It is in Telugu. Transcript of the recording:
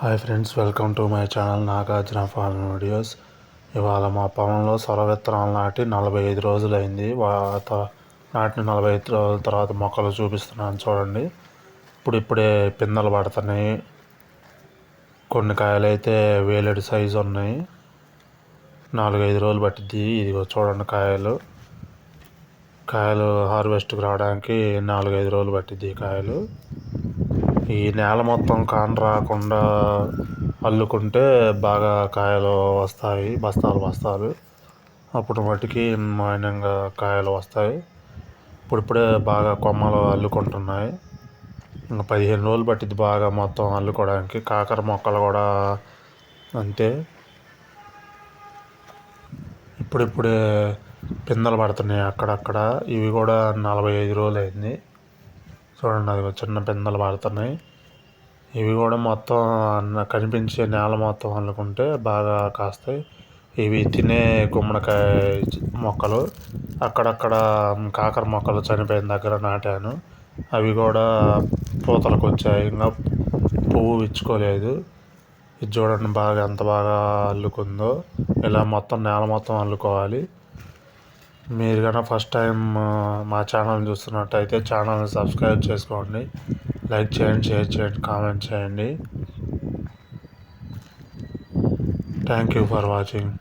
Hi friends welcome to my channel Nagarjuna farm videos. ఇవాళ మా పొలంలో సొర విత్తనాలు నాటి నలభై ఐదు రోజులైంది. నాటిన నలభై ఐదు రోజుల తర్వాత మొక్కలు చూపిస్తున్నాను చూడండి. ఇప్పుడు ఇప్పుడే పిందెలు పడుతున్నాయి. కొన్ని కాయలు అయితే వేలెడు సైజు ఉన్నాయి. నాలుగైదు రోజులు పట్టిద్ది. ఇదిగో చూడండి కాయలు. కాయలు హార్వెస్ట్కి రావడానికి నాలుగైదు రోజులు పట్టిద్ది కాయలు. ఈ నేల మొత్తం కాన రాకుండా అల్లుకుంటే బాగా కాయలు వస్తాయి బస్తాలు బస్తాలు. అప్పుడు మట్టుకి మాయనంగా కాయలు వస్తాయి. ఇప్పుడిప్పుడే బాగా కొమ్మలు అల్లుకుంటున్నాయి. ఇంకా పదిహేను రోజులు పట్టింది బాగా మొత్తం అల్లుకోవడానికి. కాకర మొక్కలు కూడా అంతే. ఇప్పుడిప్పుడే పిందెలు పడుతున్నాయి అక్కడక్కడ. ఇవి కూడా నలభై ఐదు రోజులు అయింది చూడండి అది చిన్న పిందెలు పడుతున్నాయి ఇవి కూడా మొత్తం కనిపించే నేల మొత్తం అల్లుకుంటే బాగా కాస్తాయి. ఇవి తినే గుమ్మడికాయ మొక్కలు. అక్కడక్కడ కాకర మొక్కలు చనిపోయిన దగ్గర నాటాను. అవి కూడా పూతలకు వచ్చాయి. ఇంకా పువ్వు విచ్చుకోలేదు. ఇది చూడండి బాగా ఎంత బాగా అల్లుకుందో. ఇలా మొత్తం నేల మొత్తం అల్లుకోవాలి. మీరు కనుక ఫస్ట్ టైం మా ఛానల్ చూస్తున్నట్టయితే ఛానల్ని సబ్స్క్రైబ్ చేసుకోండి. లైక్ చేయండి షేర్ చేయండి కామెంట్ చేయండి. Thank you for watching